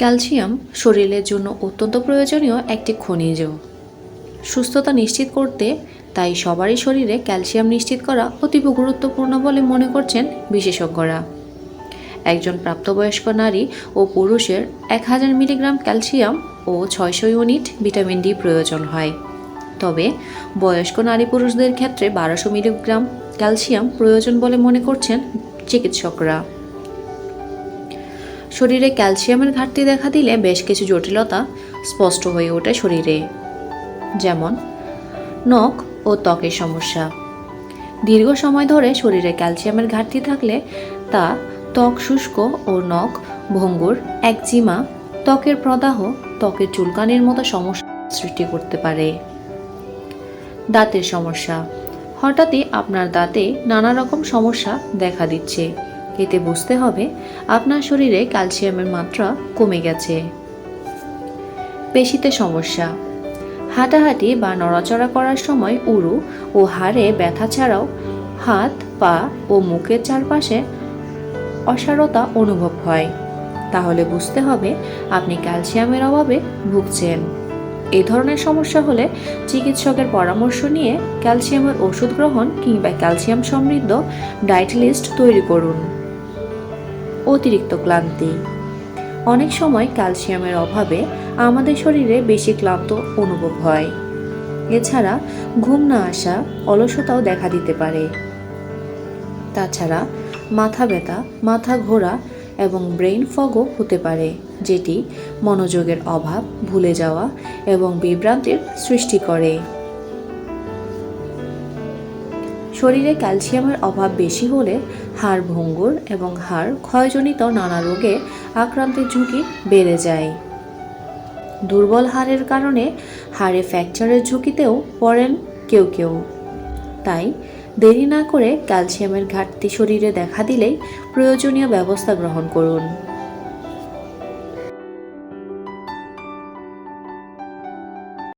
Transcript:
Calcium শরীরের জন্য অত্যন্ত প্রয়োজনীয় একটি খনিজ। সুস্থতা নিশ্চিত করতে তাই সবারই শরীরে ক্যালসিয়াম নিশ্চিত করা অতীব গুরুত্বপূর্ণ বলে মনে করছেন বিশেষজ্ঞরা। একজন প্রাপ্তবয়স্ক নারী ও পুরুষের এক হাজার মিলিগ্রাম ক্যালসিয়াম ও ছয়শো ইউনিট ভিটামিন ডি প্রয়োজন হয়। তবে বয়স্ক নারী পুরুষদের ক্ষেত্রে বারোশো মিলিগ্রাম ক্যালসিয়াম প্রয়োজন বলে মনে করছেন চিকিৎসকরা। শরীরে ক্যালসিয়ামের ঘাটতি দেখা দিলে বেশ কিছু জটিলতা স্পষ্ট হয়ে ওঠে শরীরে, যেমন নখ ও ত্বকের সমস্যা। দীর্ঘ সময় ধরে শরীরে ক্যালসিয়ামের ঘাটতি থাকলে তা ত্বক শুষ্ক ও নখ ভঙ্গুর, একজিমা, ত্বকের প্রদাহ, ত্বকের চুলকানির মতো সমস্যা সৃষ্টি করতে পারে। দাঁতের সমস্যা, হঠাৎই আপনার দাঁতে নানা রকম সমস্যা দেখা দিচ্ছে। এতে বুঝতে হবে আপনার শরীরে ক্যালসিয়ামের মাত্রা কমে গেছে। পেশিতে সমস্যা। হাঁটাহাঁটি বা নড়াচড়া করার সময় উরু ও হাড়ে ব্যথা ছাড়াও হাত, পা ও মুখের চারপাশে অসারতা অনুভব হয়। তাহলে বুঝতে হবে আপনি ক্যালসিয়ামের অভাবে ভুগছেন। এ ধরনের সমস্যা হলে চিকিৎসকের পরামর্শ নিয়ে ক্যালসিয়ামের ওষুধ গ্রহণ কিংবা ক্যালসিয়াম সমৃদ্ধ ডায়েট লিস্ট তৈরি করুন। অতিরিক্ত ক্লান্তি। অনেক সময় ক্যালসিয়ামের অভাবে আমাদের শরীরে বেশি ক্লান্ত অনুভব হয়। এছাড়া ঘুম না আসা অলসতাও দেখা দিতে পারে। তাছাড়া মাথা ব্যথা, মাথা ঘোরা এবং ব্রেইন ফগও হতে পারে, যেটি মনোযোগের অভাব, ভুলে যাওয়া এবং বিভ্রান্তির সৃষ্টি করে। শরীরে ক্যালসিয়ামের অভাব বেশি হলে হাড় ভঙ্গুর এবং হাড় ক্ষয়জনিত নানা রোগে আক্রান্তের ঝুঁকি বেড়ে যায়। দুর্বল হাড়ের কারণে হাড়ে ফ্র্যাকচারের ঝুঁকিতেও পড়েন কেউ কেউ। তাই দেরি না করে ক্যালসিয়ামের ঘাটতি শরীরে দেখা দিলেই প্রয়োজনীয় ব্যবস্থা গ্রহণ করুন।